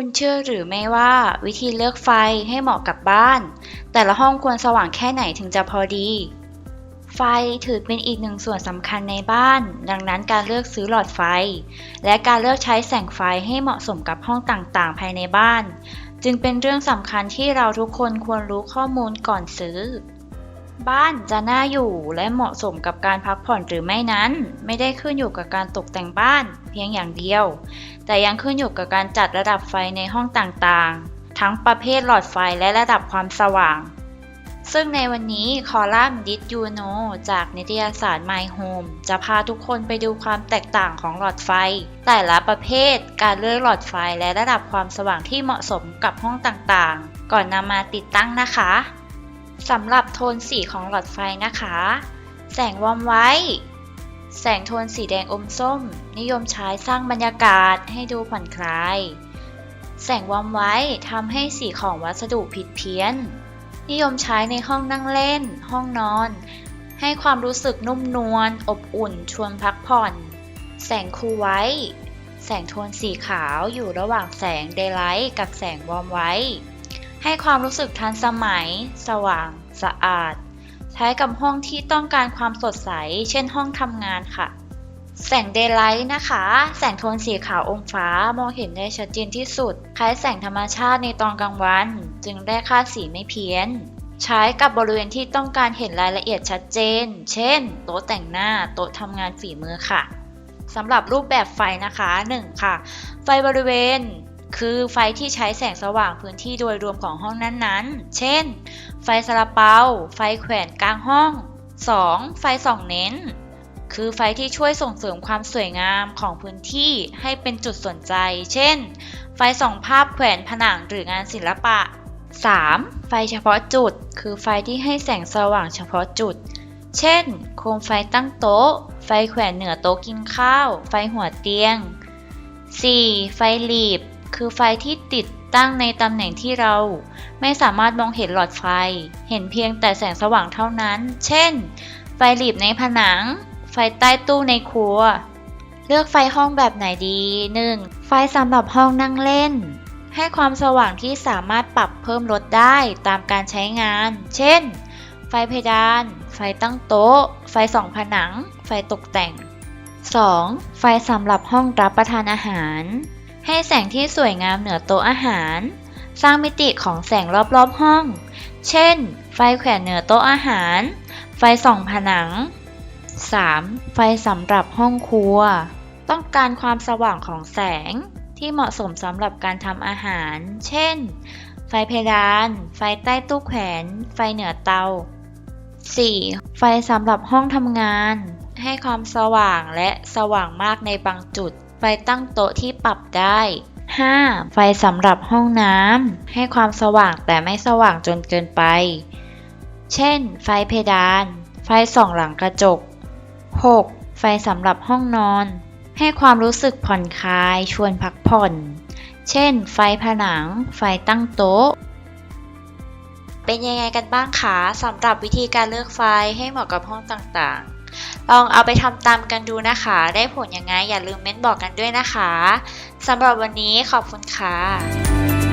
คุณเชื่อหรือไม่ว่าวิธีเลือกไฟให้เหมาะกับบ้าน แต่ละห้องควรสว่างแค่ไหนถึงจะพอดี ไฟถือเป็นอีกหนึ่งส่วนสำคัญในบ้าน ดังนั้นการเลือกซื้อหลอดไฟ และการเลือกใช้แสงไฟให้เหมาะสมกับห้องต่างๆ ภายในบ้าน จึงเป็นเรื่องสำคัญที่เราทุกคนควรรู้ข้อมูลก่อนซื้อ บ้านจะน่าอยู่และเหมาะสมกับการพักผ่อนหรือไม่นั้น ไม่ได้ขึ้นอยู่กับการตกแต่งบ้าน เพียงอย่างเดียว แต่ยังขึ้นอยู่กับการจัดระดับไฟในห้องต่างๆ ทั้งประเภทหลอดไฟและระดับความสว่าง ซึ่งในวันนี้คอลัมน์ Did You Know จากนิตยสาร My Home จะพาทุกคนไปดูความแตกต่างของหลอดไฟ แต่ละประเภทการเลือกหลอดไฟและระดับความสว่างที่เหมาะสมกับห้องต่างๆ ก่อนนำมาติดตั้งนะคะ สำหรับโทนสีของหลอดไฟนะคะ แสงวอมไว้ แสงโทนสีแดงอมส้ม นิยมใช้สร้างบรรยากาศให้ดูผ่อนคลาย แสงวอมไว้ทำให้สีของวัสดุผิดเพี้ยน นิยมใช้ในห้องนั่งเล่น ห้องนอน ให้ความรู้สึกนุ่มนวล อบอุ่น ชวนพักผ่อน แสงคูไว้ แสงโทนสีขาวอยู่ระหว่างแสงเดย์ไลท์กับแสงวอมไว้ ให้ความรู้สึกทันสมัย สว่าง สะอาด ใช้กับห้องที่ต้องการความสดใส เช่นห้องทำงานค่ะ แสงเดย์ไลท์นะคะ แสงโทนสีขาวอมฟ้ามองเห็นได้ชัดเจนที่สุด คล้ายแสงธรรมชาติในตอนกลางวัน จึงได้ค่าสีไม่เพี้ยน ใช้กับบริเวณที่ต้องการเห็นรายละเอียดชัดเจน เช่น โต๊ะแต่งหน้า โต๊ะทำงานฝีมือค่ะสำหรับรูปแบบไฟนะคะ 1. ค่ะ ไฟบริเวณ คือไฟที่ใช้แสงสว่างพื้นที่โดยรวมของห้องนั้นๆ เช่น ไฟซาลาเปา ไฟแขวนกลางห้อง 2. ไฟส่องเน้น คือไฟที่ช่วยส่งเสริมความสวยงามของพื้นที่ให้เป็นจุดสนใจ เช่น ไฟส่องภาพแขวนผนังหรืองานศิลปะ 3. ไฟเฉพาะจุด คือไฟที่ให้แสงสว่างเฉพาะจุด เช่น โคมไฟตั้งโต๊ะ ไฟแขวนเหนือโต๊ะกินข้าว ไฟหัวเตียง 4. ไฟหลีบ คือไฟที่ติดตั้งในตำแหน่งที่เราไม่สามารถมองเห็นหลอดไฟ เห็นเพียงแต่แสงสว่างเท่านั้น เช่น ไฟหลีบในผนัง ไฟใต้ตู้ในครัว เลือกไฟห้องแบบไหนดี 1. ไฟสำหรับห้องนั่งเล่น ให้ความสว่างที่สามารถปรับเพิ่มลดได้ตามการใช้งาน เช่น ไฟเพดาน ไฟตั้งโต๊ะ ไฟส่องผนัง ไฟตกแต่ง 2. ไฟสำหรับห้องรับประทานอาหาร ให้แสงที่สวยงามเหนือโต๊ะอาหาร สร้างมิติของแสงรอบๆห้อง เช่น ไฟแขวนเหนือโต๊ะอาหาร ไฟส่องผนัง 3. ไฟสำหรับห้องครัว ต้องการความสว่างของแสงที่เหมาะสมสำหรับการทำอาหาร เช่น ไฟเพดาน ไฟใต้ตู้แขวน ไฟเหนือเตา 4. ไฟสำหรับห้องทำงาน ให้ความสว่างและสว่างมากในบางจุด ไฟตั้งโต๊ะที่ปรับได้ 5. ไฟสำหรับห้องน้ำให้ความสว่างแต่ไม่สว่างจนเกินไป เช่น ไฟเพดาน ไฟส่องหลังกระจก 6. ไฟสำหรับห้องนอน ให้ความรู้สึกผ่อนคลายชวนพักผ่อน เช่น ไฟผนัง ไฟตั้งโต๊ะ เป็นยังไงกันบ้างคะสำหรับวิธีการเลือกไฟให้เหมาะกับห้องต่างๆ ลองเอาไปทำตามกันดูนะคะ ได้ผลยังไงอย่าลืมเม้นบอกกันด้วยนะคะสำหรับวันนี้ขอบคุณค่ะ